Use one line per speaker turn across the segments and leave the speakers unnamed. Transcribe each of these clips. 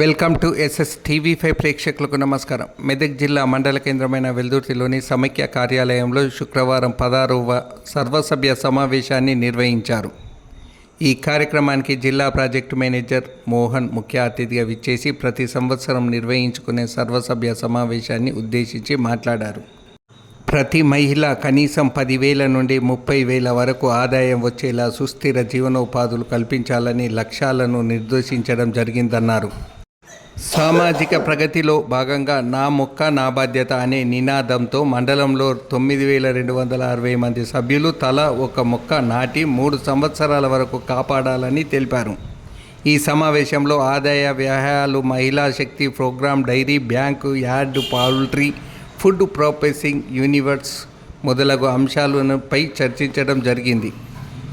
Welcome to SS TV five ప్రేక్షకులకు నమస్కారం. మెదక్ జిల్లా మండల కేంద్రమైన వెల్దుర్తిలోని సమైక్య కార్యాలయంలో శుక్రవారం పదహారవ సర్వసభ్య సమావేశాన్ని నిర్వహించారు. ఈ కార్యక్రమానికి జిల్లా ప్రాజెక్టు మేనేజర్ మోహన్ ముఖ్య అతిథిగా విచ్చేసి ప్రతి సంవత్సరం నిర్వహించుకునే సర్వసభ్య సమావేశాన్ని ఉద్దేశించి మాట్లాడారు. ప్రతి మహిళ కనీసం పదివేల నుండి ముప్పై వేల వరకు ఆదాయం వచ్చేలా సుస్థిర జీవనోపాధులు కల్పించాలని లక్ష్యాలను నిర్దేశించడం జరిగిందన్నారు. సామాజిక ప్రగతిలో భాగంగా నా మొక్క నా బాధ్యత అనే నినాదంతో మండలంలో తొమ్మిది వేల రెండు వందల అరవై మంది సభ్యులు తల ఒక మొక్క నాటి మూడు సంవత్సరాల వరకు కాపాడాలని తెలిపారు. ఈ సమావేశంలో ఆదాయ వ్యయాలు Mahila Shakti program dairy bank yard poultry food processing universe మొదలగు అంశాలపై చర్చించడం జరిగింది.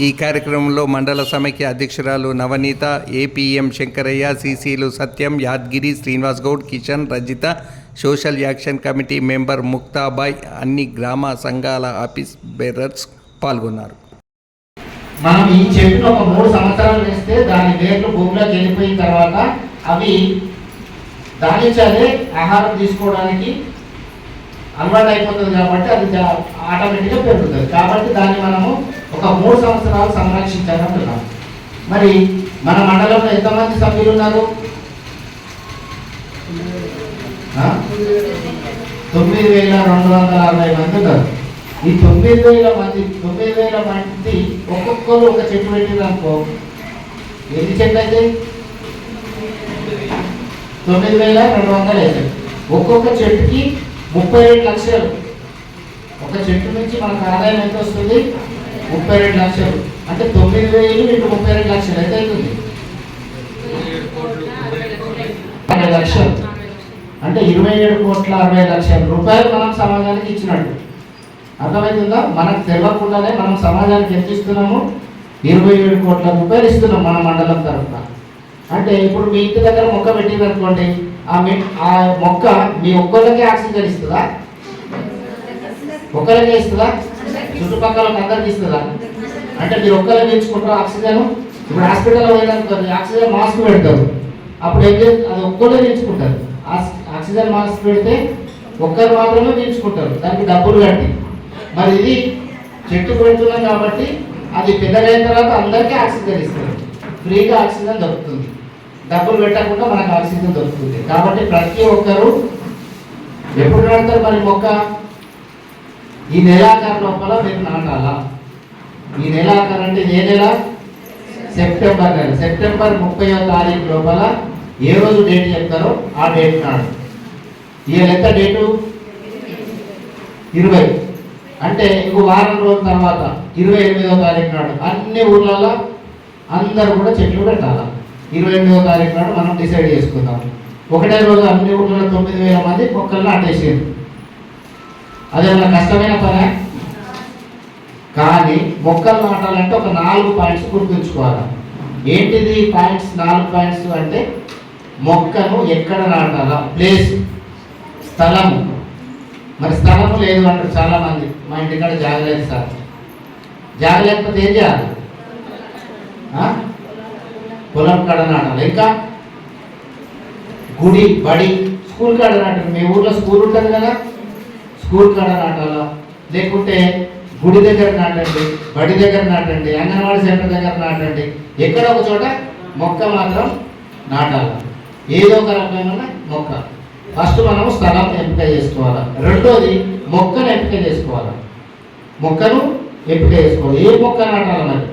ఈ కార్యక్రమంలో మండల సమైక్య అధ్యక్షురాలు Navaneetha APM Shankaraiah సీసీలు Satyam Yadagiri Srinivas Goud Kishan Rajitha social action committee member Muktabai అన్ని గ్రామ సంఘాల ఆఫీస్ బేరర్స్ పాల్గొన్నారు.
మనం ఈ చెట్టును ఒక మూడు సంవత్సరాలు వేస్తే దాని వేర్లు భూమిలోకి వెళ్ళిపోయిన తర్వాత అవి దాని ఆహారం తీసుకోవడానికి అలవాటు అయిపోతుంది కాబట్టి అది ఆటోమేటిక్గా పెరుగుతుంది. కాబట్టి దాన్ని మనము ఒక మూడు సంవత్సరాలు సంరక్షించాలంటున్నాం. మరి మన మండలంలో ఎంతమంది సభ్యులు ఉన్నారు? తొమ్మిది వేల రెండు వందల అరవై మంది ఉన్నారు. ఈ తొమ్మిది వేల మంది తొమ్మిది వేల మంది ఒక్కొక్కరు ఒక చెట్టు పెట్టిందనుకో ఎన్ని చెట్లు అయితే? తొమ్మిది వేల రెండు వందలు అయితే. ఒక్కొక్క చెట్టుకి ముప్పై రెండు లక్షలు. ఒక చెట్టు నుంచి మనకు ఆదాయం ఎంత వస్తుంది? ముప్పై రెండు లక్షలు. అంటే తొమ్మిది వేలు ఇంటూ ముప్పై రెండు లక్షలు. ఎంత అవుతుంది? అరవై లక్షలు. అంటే ఇరవై ఏడు కోట్ల అరవై లక్షల. రూపాయలు మనం సమాజానికి ఇచ్చినట్టు. అర్థమవుతుందా మనకు తెలియకుండానే మనం సమాజానికి ఎంత ఇస్తున్నాము? ఇరవై ఏడు కోట్ల రూపాయలు ఇస్తున్నాం మన మండలం తరఫున. అంటే ఇప్పుడు మీ ఇంటి దగ్గర మొక్క పెట్టింది అనుకోండి ఆ మీ ఆ మొక్క మీ ఒక్కళ్ళకే ఆక్సిజన్ ఇస్తుందా? ఒక్కరికే ఇస్తుందా? చుట్టుపక్కల అందరికి ఇస్తుందా? అంటే మీరు ఒక్కరే తెచ్చుకుంటారు ఆక్సిజన్? ఇప్పుడు హాస్పిటల్లో పోయిననుకోండి ఆక్సిజన్ మాస్క్ పెడతారు. అప్పుడు ఏం చేస్తారు? అది ఒక్కరే తెచ్చుకుంటారు ఆక్సిజన్ మాస్క్ పెడితే ఒక్కరు మాత్రమే తీర్చుకుంటారు దానికి డబ్బులు కట్టి. మరి ఇది చెట్టు పెడుతున్నాం కాబట్టి అది పెద్దగైన తర్వాత అందరికీ ఆక్సిజన్ ఇస్తారు. ఫ్రీగా ఆక్సిజన్ దొరుకుతుంది. డబ్బులు పెట్టకుండా మనకు ఆక్సిజన్ దొరుకుతుంది. కాబట్టి ప్రతి ఒక్కరు ఎప్పుడు నాటుతారు మరి మొక్క? ఈ నెలాఖరు లోపల మీరు నాటాలా? ఈ నెలాఖరు అంటే ఏ నెల? సెప్టెంబర్ నెల. సెప్టెంబర్ ముప్పై తారీఖు లోపల ఏ రోజు డేట్ చెప్తారో ఆ డేట్ నాడు. ఈ ఎంత డేటు? ఇరవై. అంటే ఇంకో వారం రోజుల తర్వాత ఇరవై ఎనిమిదో తారీఖు నాడు అన్ని ఊర్లలో అందరూ కూడా చెట్లు పెట్టాలా? ఇరవై ఎనిమిదో తారీఖు నాడు మనం డిసైడ్ చేసుకుందాం. ఒకటే రోజు అన్ని ఊర్లలో తొమ్మిది వేల మంది మొక్కలు అది అదేమన్నా కష్టమైన పనే? కానీ మొక్కలు నాటాలంటే ఒక నాలుగు పాయింట్స్ గుర్తుంచుకోవాలి. ఏంటిది పాయింట్స్? నాలుగు పాయింట్స్ అంటే మొక్కను ఎక్కడ నాటాలా? ప్లేస్ స్థలము మరి స్థలము లేదు అంటారు చాలా మంది మా ఇంటికాడ జాగలేదు సార్ జాగ ఏం చేయాలి? పొలం కాడ నాటాలి ఇంకా గుడి బడి స్కూల్ కాడ నాటాలి మీ ఊర్లో స్కూల్ ఉంటుంది కదా. స్కూల్ కాడ నాటాలా? లేకుంటే గుడి దగ్గర నాటండి బడి దగ్గర నాటండి అంగన్వాడీ సెంటర్ దగ్గర నాటండి. ఎక్కడ ఒక చోట మొక్క మాత్రం నాటాల? ఏదో ఒక రకమైన మొక్క. ఫస్ట్ మనం స్థలం ఎంపిక చేసుకోవాలి? రెండోది మొక్కను ఎంపిక చేసుకోవాలి? మొక్కను ఎంపిక చేసుకోవాలి. ఏ మొక్క నాటాలి మరి?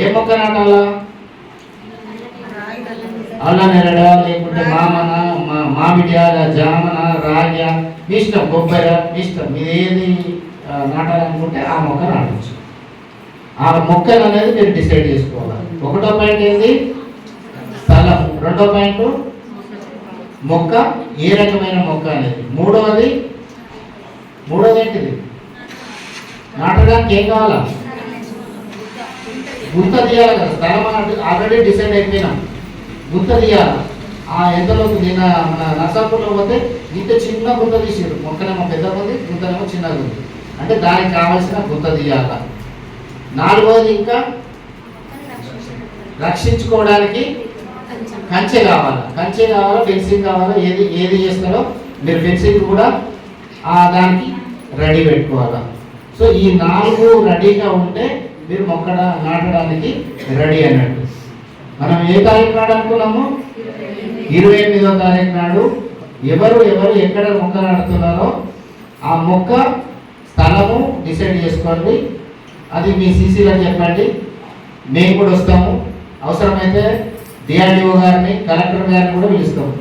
ఏ మొక్క నాటాలా? అల్లనెరడ లేకుంటే మామన మా- మామిడి జామన రాగ్య మీ ఇష్టం కొబ్బరి మీ ఇష్టం మీరు ఏది నాటాలనుకుంటే ఆ మొక్క నాటచ్చు. ఆ మొక్కలు అనేది మీరు డిసైడ్ చేసుకోవాలి. ఒకటో పాయింట్ ఏంది? స్థలం. రెండో పాయింట్? మొక్క. ఏ రకమైన మొక్క అనేది? మూడవది మూడవది ఏంటిది? నాటడానికి ఏం కావాలా? గుర్త తీయాలి కదా. స్థలం ఆల్రెడీ డిసైడ్ అయిపోయినాం. గుంత తీయాలి ఆ ఎంతలోకి నిన్న మన నర్సాపూర్లో పోతే ఇంత చిన్న గుంత తీసారు మొక్కనేమో పెద్ద ఉంది గుంతనేమో చిన్నగా ఉంది. అంటే దానికి కావాల్సిన గుంత తీయాల నాలుగోది ఇంకా రక్షించుకోవడానికి కంచె కావాలా? కంచె కావాలా ఫెన్సింగ్ కావాలా? ఏది ఏది చేస్తారో మీరు ఫెన్సింగ్ కూడా ఆ దానికి రెడీ పెట్టుకోవాలా. సో ఈ నాలుగు రెడీగా ఉంటే మీరు మొక్కడ నాటడానికి రెడీ అన్నట్టు. మనం ఏ తారీఖు నాడు అనుకున్నాము? ఇరవై ఎనిమిదో తారీఖు నాడు. ఎవరు ఎవరు ఎక్కడ మొక్క నాటుతున్నారో ఆ మొక్క స్థలము డిసైడ్ చేసుకోండి. అది మీ సీసీలకు చెప్పండి. మేము కూడా వస్తాము. అవసరమైతే డిఆర్డిఓ గారిని కలెక్టర్ గారిని కూడా పిలుస్తాము.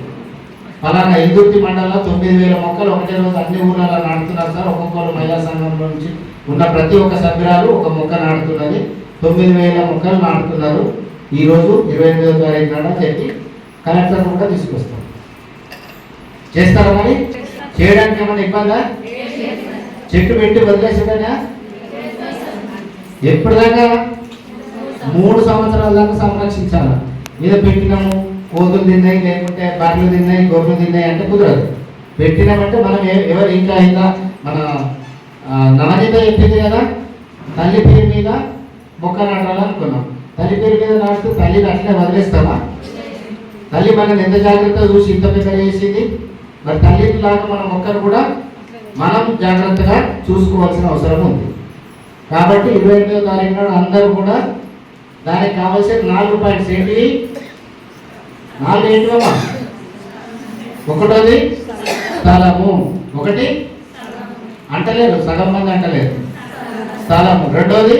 ఫలానా ఇందుర్తి మండలంలో తొమ్మిది వేల మొక్కలు ఒకటే రోజు అన్ని ఊళ్ళలో నాటుతున్నారు సార్. ఒక్కొక్కరు మహిళా సంఘం నుంచి ఉన్న ప్రతి ఒక్క సభ్యురాలు ఒక మొక్క నాటుతున్నది. తొమ్మిది వేల మొక్కలు నాటుతున్నారు. ఈ రోజు ఇరవై ఎనిమిదో తారీఖు నాడు చెప్పి కలెక్టర్ కూడా తీసుకొస్తాం. చేస్తారా మరి? చేయడానికి ఏమైనా ఇబ్బందా? చెట్టు పెట్టి వదిలేసేదనా ఎప్పటిదాకా? మూడు సంవత్సరాల దాకా సంరక్షించాలి? మీద పెట్టినాము కోతులు తిన్నాయి లేకుంటే బర్రెలు తిన్నాయి గొర్రెలు తిన్నాయి అంటే కుదరదు. పెట్టినామంటే మనం ఎవరు ఇంకా ఇంకా మన నాణ్యత చెప్పింది కదా? తల్లి పేరు మీద మొక్క నాటాలనుకున్నాం తల్లి పేరు మీద నాటుతూ తల్లిని అట్లే వదిలేస్తామా తల్లి మనల్ని ఎంత జాగ్రత్తగా చూసి ఇంత పెద్ద చేసింది? మరి తల్లిని లాగా మనం ఒక్కరు కూడా మనం జాగ్రత్తగా చూసుకోవాల్సిన అవసరం ఉంది. కాబట్టి ఇరవై ఎనిమిదో తారీఖు నాడు అందరూ కూడా దానికి కావాల్సిన నాలుగు పాయింట్స్ ఏంటివి నాలుగు ఏంటివమ్మా ఒకటోది స్థలము. ఒకటి అంటలేరు సగం మంది అంటలేదు. స్థలము. రెండోది